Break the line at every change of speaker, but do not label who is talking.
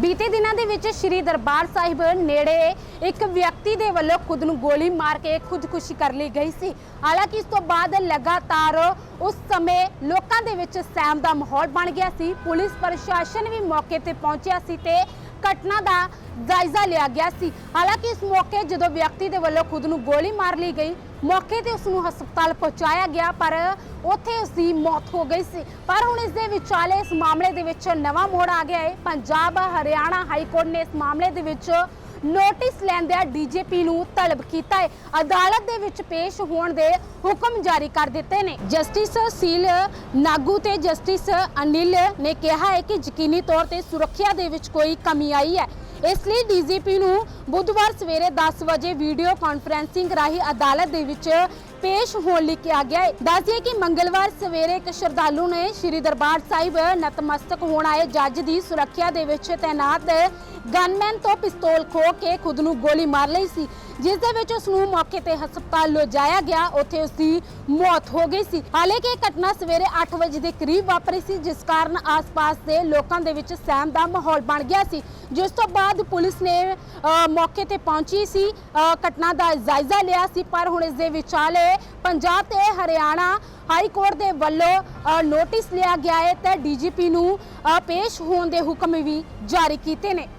ਬੀਤੇ ਦਿਨਾਂ ਦੇ ਵਿੱਚ ਸ਼੍ਰੀ ਦਰਬਾਰ ਸਾਹਿਬ ਨੇੜੇ ਇੱਕ ਵਿਅਕਤੀ ਦੇ ਵੱਲੋਂ ਖੁਦ ਨੂੰ ਗੋਲੀ ਮਾਰ ਕੇ ਖੁਦਕੁਸ਼ੀ ਕਰ ਲਈ ਗਈ ਸੀ। ਹਾਲਾਂਕਿ ਇਸ ਤੋਂ ਬਾਅਦ ਲਗਾਤਾਰ ਉਸ ਸਮੇਂ ਲੋਕਾਂ ਦੇ ਵਿੱਚ ਸਹਿਮ ਦਾ ਮਾਹੌਲ ਬਣ ਗਿਆ ਸੀ। ਪੁਲਿਸ ਪ੍ਰਸ਼ਾਸਨ ਵੀ ਮੌਕੇ ਤੇ ਪਹੁੰਚਿਆ ਸੀ ਤੇ ਘਟਨਾ ਦਾ ਜਾਇਜ਼ਾ ਲਿਆ ਗਿਆ ਸੀ। ਹਾਲਾਂਕਿ ਇਸ ਮੌਕੇ ਜਦੋਂ ਵਿਅਕਤੀ ਦੇ ਵੱਲੋਂ ਖੁਦ ਨੂੰ ਗੋਲੀ ਮਾਰ ਲਈ ਗਈ, ਮੌਕੇ ਤੇ ਉਸ ਨੂੰ ਹਸਪਤਾਲ ਪਹੁੰਚਾਇਆ ਗਿਆ, ਪਰ ਉੱਥੇ ਉਸ ਦੀ ਮੌਤ ਹੋ ਗਈ ਸੀ। ਪਰ ਹੁਣ ਇਸ ਦੇ ਵਿਚਾਲੇ ਇਸ ਮਾਮਲੇ ਦੇ ਵਿੱਚ ਨਵਾਂ ਮੋੜ ਆ ਗਿਆ ਹੈ। ਪੰਜਾਬ, ਹਰਿਆਣਾ ਹਾਈ ਕੋਰਟ ਨੇ ਇਸ ਮਾਮਲੇ ਦੇ ਵਿੱਚ ਨੋਟਿਸ ਲੈਂਦਿਆਂ ਡੀਜੀਪੀ ਨੂੰ ਤਲਬ ਕੀਤਾ ਹੈ। ਅਦਾਲਤ ਦੇ ਵਿੱਚ ਪੇਸ਼ ਹੋਣ ਦੇ ਹੁਕਮ ਜਾਰੀ ਕਰ ਦਿੱਤੇ ਨੇ। ਜਸਟਿਸ ਸੀਲ ਨਾਗੂ ਤੇ ਜਸਟਿਸ ਅਨਿਲ ਨੇ ਕਿਹਾ ਹੈ ਕਿ ਯਕੀਨੀ ਤੌਰ ਤੇ ਸੁਰੱਖਿਆ ਦੇ ਵਿੱਚ ਕੋਈ ਕਮੀ ਆਈ ਹੈ। ਇਸ ਲਈ ਡੀਜੀਪੀ ਨੂੰ ਬੁੱਧਵਾਰ ਸਵੇਰੇ 10 ਵਜੇ ਵੀਡੀਓ ਕਾਨਫਰੈਂਸਿੰਗ ਰਾਹੀਂ ਅਦਾਲਤ ਦੇ ਵਿੱਚ ਪੇਸ਼ ਹੋਣ ਲਈ ਕਿਹਾ ਗਿਆ ਹੈ। ਦੱਸਦੀਏ ਕਿ ਮੰਗਲਵਾਰ ਸਵੇਰੇ ਇੱਕ ਸ਼ਰਧਾਲੂ ਨੇ ਸ੍ਰੀ ਦਰਬਾਰ ਸਾਹਿਬ ਨਤਮਸਤਕ ਹੋਣ ਆਏ। ਜੱਜ ਦੀ ਸੁਰੱਖਿਆ ਦੇ ਵਿੱਚ ਤਾਇਨਾਤ ਗਨਮੈਨ ਤੋਂ ਪਿਸਤੌਲ ਖੋ ਕੇ ਖੁਦ ਨੂੰ ਗੋਲੀ ਮਾਰ ਲਈ ਸੀ, ਜਿਸ ਦੇ ਵਿੱਚ ਉਸ ਨੂੰ ਮੌਕੇ ਤੇ ਹਸਪਤਾਲ ਲਿਜਾਇਆ ਗਿਆ, ਉੱਥੇ ਉਸ ਦੀ ਮੌਤ ਹੋ ਗਈ ਸੀ। ਹਾਲਾਂਕਿ ਇਹ ਘਟਨਾ ਸਵੇਰੇ 8 ਵਜੇ ਦੇ ਕਰੀਬ ਵਾਪਰੀ ਸੀ, ਜਿਸ ਕਾਰਨ ਆਸ-ਪਾਸ ਦੇ ਲੋਕਾਂ ਦੇ ਵਿੱਚ ਸਹਿਮ ਦਾ ਮਾਹੌਲ ਬਣ ਗਿਆ ਸੀ। ਜਿਸ ਤੋਂ ਬਾਅਦ ਪੁਲਿਸ ਨੇ ਮੌਕੇ ਤੇ ਪਹੁੰਚੀ ਸੀ ਘਟਨਾ ਦਾ ਜਾਇਜ਼ਾ ਲਿਆ ਸੀ, ਪਰ ਹੁਣ ਇਸ ਦੇ ਵਿਚਾਲੇ ਪੰਜਾਬ ਤੇ ਹਰਿਆਣਾ ਹਾਈ ਕੋਰਟ ਦੇ ਵੱਲੋਂ ਨੋਟਿਸ ਲਿਆ ਗਿਆ ਹੈ ਤੇ ਡੀਜੀਪੀ ਨੂੰ ਪੇਸ਼ ਹੋਣ ਦੇ ਹੁਕਮ ਵੀ ਜਾਰੀ ਕੀਤੇ ਨੇ।